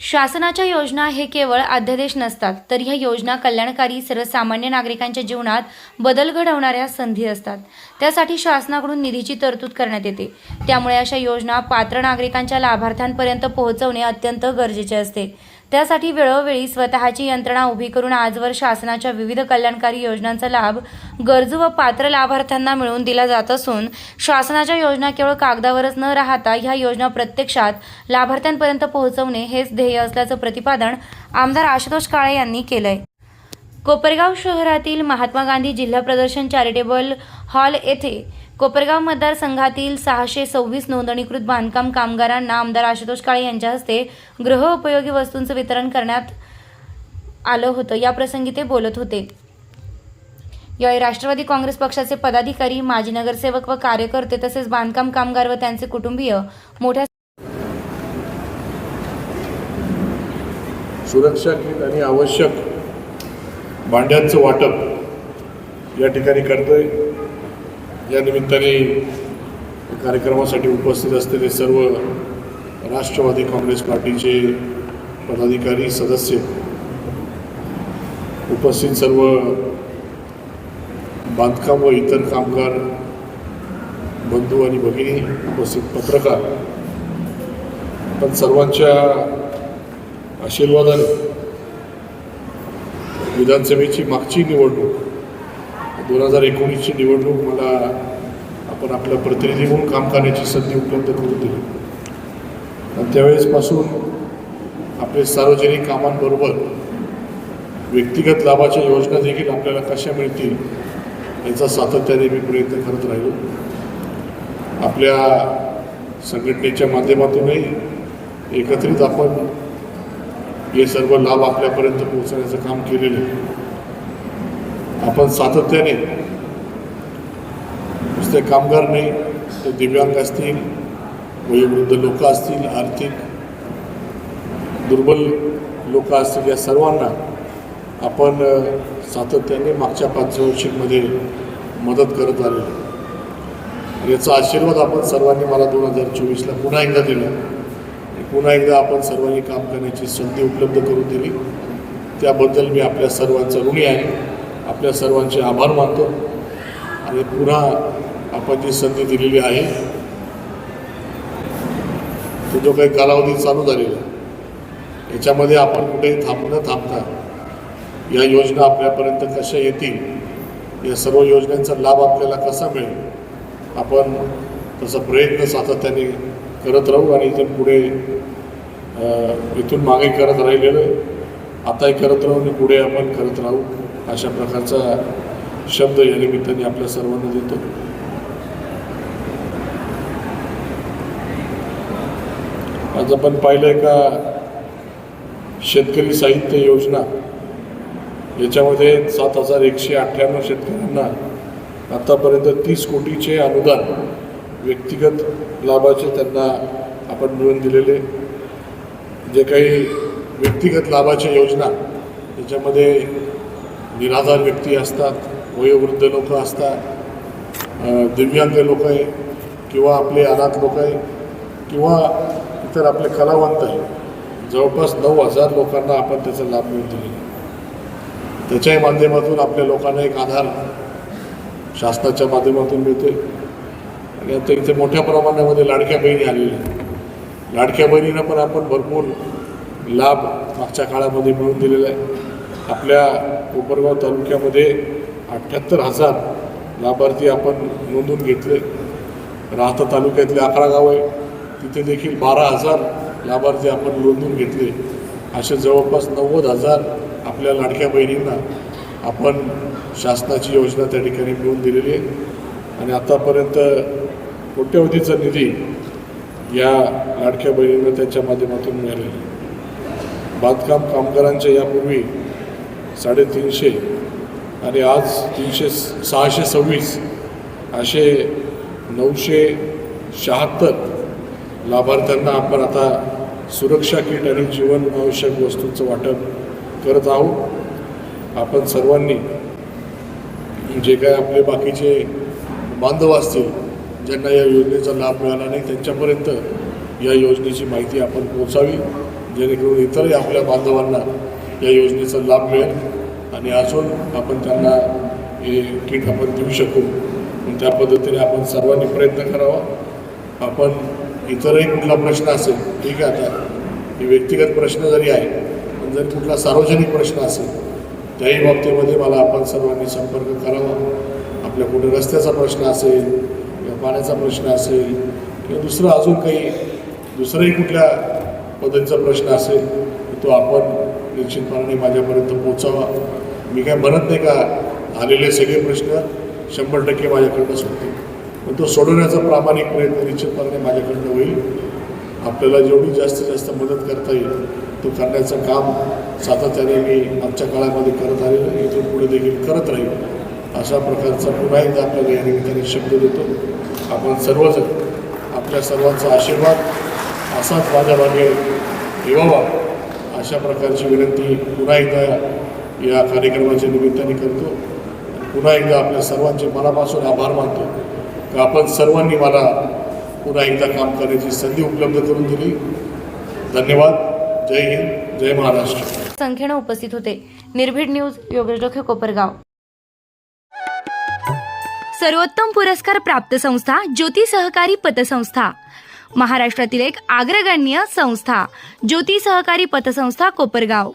शासनाच्या योजना हे केवळ अध्यादेश नसतात तर ह्या योजना कल्याणकारी सर्वसामान्य नागरिकांच्या जीवनात बदल घडवणाऱ्या संधी असतात. त्यासाठी शासनाकडून निधीची तरतूद करण्यात येते. त्यामुळे अशा योजना पात्र नागरिकांच्या लाभार्थ्यांपर्यंत पोहोचवणे अत्यंत गरजेचे असते. त्यासाठी वेळोवेळी स्वतःची यंत्रणा उभी करून आजवर शासनाच्या विविध कल्याणकारी योजनांचा लाभ गरजू व पात्र लाभार्थ्यांना मिळवून दिला जात असून शासनाच्या योजना केवळ कागदावरच न राहता ह्या योजना प्रत्यक्षात लाभार्थ्यांपर्यंत पोहोचवणे हेच ध्येय असल्याचं प्रतिपादन आमदार आशुतोष काळे यांनी केलंय. कोपरगाव शहरातील महात्मा गांधी जिल्हा प्रदर्शन चॅरिटेबल हॉल येथे कोपरगाव मतदारसंघातील सहाशे सव्वीस नोंदणीकृत बांधकाम कामगारांना आमदार आशुतोष काळे यांच्या हस्ते गृह उपयोगी वस्तूंचं वितरण करण्यात आलं होतं. याप्रसंगी ते बोलत होते. यावेळी राष्ट्रवादी काँग्रेस पक्षाचे पदाधिकारी माजी नगरसेवक व कार्यकर्ते तसेच बांधकाम कामगार व त्यांचे कुटुंबीय मोठ्या सुरक्षाकृत आणि आवश्यक भांड्यांचं वाटप या ठिकाणी करतोय. या निमित्ताने कार्यक्रमासाठी उपस्थित असलेले सर्व राष्ट्रवादी काँग्रेस पार्टीचे पदाधिकारी सदस्य उपस्थित सर्व बांधकाम व इतर कामगार बंधू आणि भगिनी उपस्थित पत्रकार पण सर्वांच्या आशीर्वादाने विधानसभेची मागची निवडणूक दोन हजार एकोणीसची निवडणूक मला आपण आपल्या प्रतिनिधी म्हणून काम करण्याची संधी उपलब्ध करून दिली. आणि त्यावेळेसपासून आपले सार्वजनिक कामांबरोबर व्यक्तिगत लाभाच्या योजना देखील आपल्याला कशा मिळतील याचा सातत्याने मी प्रयत्न करत राहिलो. आपल्या संघटनेच्या माध्यमातूनही एकत्रित आपण हे सर्व लाभ आपल्यापर्यंत पोहोचण्याचं काम केलेलं आहे. आपण सातत्याने नुसते कामगार नाही तर दिव्यांग असतील वयोवृद्ध लोक असतील आर्थिक दुर्बल लोक असतील या सर्वांना आपण सातत्याने मागच्या पाच वर्षीमध्ये मदत करत आलेलो याचा आशीर्वाद आपण सर्वांनी मला दोन हजार चोवीसला पुन्हा एकदा दिला. पुन्हा एकदा आपण सर्वांनी काम करण्याची संधी उपलब्ध करून दिली. त्याबद्दल मी आपल्या सर्वांचा ऋणी आहे. आपल्या सर्वांचे आभार मानतो. आणि पुन्हा आपण जी संधी दिलेली आहे. तो जो काही कालावधी चालू झालेला याच्यामध्ये आपण कुठेही थांब न थांबता या योजना आपल्यापर्यंत कशा येतील या सर्व योजनांचा लाभ आपल्याला कसा मिळेल आपण तसा प्रयत्न सातत्याने करत राहू आणि इथून पुढे इथून मागे करत राहिलेलं आताही करत राहू आणि पुढे आपण करत राहू. अशा प्रकारचा शब्द या निमित्ताने आपल्या सर्वांना देतो. आज आपण पाहिलं का शेतकरी साहित्य योजना? याच्यामध्ये सात हजार एकशे अठ्ठ्याण्णव शेतकऱ्यांना आतापर्यंत तीस कोटीचे अनुदान व्यक्तिगत लाभाचे त्यांना आपण मिळवून दिलेले. जे काही व्यक्तिगत लाभाच्या योजना त्याच्यामध्ये निराधार व्यक्ती असतात वयोवृद्ध लोक असतात दिव्यांग लोक आहे किंवा आपले अनाथ लोक आहे किंवा इतर आपले कलावंत आहे. जवळपास नऊ हजार लोकांना आपण त्याचा लाभ मिळून दिलेला त्याच्याही माध्यमातून आपल्या लोकांना एक आधार शासनाच्या माध्यमातून मिळतोय. आणि आता इथे मोठ्या प्रमाणामध्ये लाडक्या बहिणी आलेल्या आहेत. लाडक्या बहिणींना पण आपण भरपूर लाभ मागच्या काळामध्ये मिळून दिलेला आहे. आपल्या कोपरगाव तालुक्यामध्ये अठ्ठ्याहत्तर हजार लाभार्थी आपण नोंदून घेतले. राहता तालुक्यातले अकरा गाव आहे. तिथे देखील बारा हजार लाभार्थी आपण नोंदून घेतले. असे जवळपास नव्वद हजार आपल्या लाडक्या बहिणींना आपण शासनाची योजना त्या ठिकाणी मिळवून दिलेली आहे. आणि आतापर्यंत कोट्यवधीचा निधी या लाडक्या बहिणींना त्यांच्या माध्यमातून मिळालेला आहे. बांधकाम कामगारांच्या यापूर्वी साडेतीनशे. आणि आज तीनशे सहाशे सव्वीस असे नऊशे शहात्तर लाभार्थ्यांना आपण आता सुरक्षा किट आणि जीवन आवश्यक वस्तूंचं वाटप करत आहोत. आपण सर्वांनी जे काय आपले बाकीचे बांधव असतील ज्यांना या योजनेचा लाभ मिळाला नाही त्यांच्यापर्यंत या योजनेची माहिती आपण पोहोचावी जेणेकरून इतरही आपल्या बांधवांना या योजनेचा लाभ मिळेल आणि अजून आपण त्यांना हे किट आपण देऊ शकू. आणि त्या पद्धतीने आपण सर्वांनी प्रयत्न करावा. आपण इतरही कुठला प्रश्न असेल ठीक आहे आता. हे व्यक्तिगत प्रश्न जरी आहे पण जर कुठला सार्वजनिक प्रश्न असेल त्याही बाबतीमध्ये मला आपण सर्वांनी संपर्क करावा. आपल्या कुठे रस्त्याचा प्रश्न असेल किंवा पाण्याचा प्रश्न असेल किंवा दुसरं अजून काही दुसरंही कुठल्या पद्धतीचा प्रश्न असेल तो आपण निश्चितपणाने माझ्यापर्यंत पोचावा मी काय म्हणत नाही का आलेले सगळे प्रश्न शंभर टक्के माझ्याकडनं सुटतील पण तो सोडवण्याचा प्रामाणिक प्रयत्न निश्चितपणाने माझ्याकडनं होईल. आपल्याला जेवढी जास्तीत जास्त मदत करता येईल तो करण्याचं काम सातत्याने मी आमच्या काळामध्ये करत आलेलो इथून पुढे देखील करत राहील. अशा प्रकारचा पुन्हा एकदा आपल्याला या निमित्ताने शब्द देतो. आपण सर्वजण आपल्या सर्वांचा आशीर्वाद असाच माझ्या मागे ठेवावा. अशा प्रकारची विनंती पुन्हा एकदा या कार्यक्रमाच्या निमित्ताने करतो. पुन्हा एकदा आपल्या सर्वांचे मनापासून आभार मानतो. की आपण सर्वांनी मला पुन्हा एकदा काम करण्याची संधी उपलब्ध करून दिली. धन्यवाद. जय हिंद. जय महाराष्ट्र. संख्येनं उपस्थित होते. निर्भीड न्यूज योगेश डोखे कोपरगाव. सर्वोत्तम पुरस्कार प्राप्त संस्था ज्योती सहकारी पतसंस्था. महाराष्ट्रातील एक अग्रगण्य संस्था ज्योती सहकारी पतसंस्था कोपरगाव.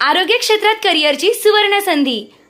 आरोग्य क्षेत्रात करिअरची सुवर्ण संधी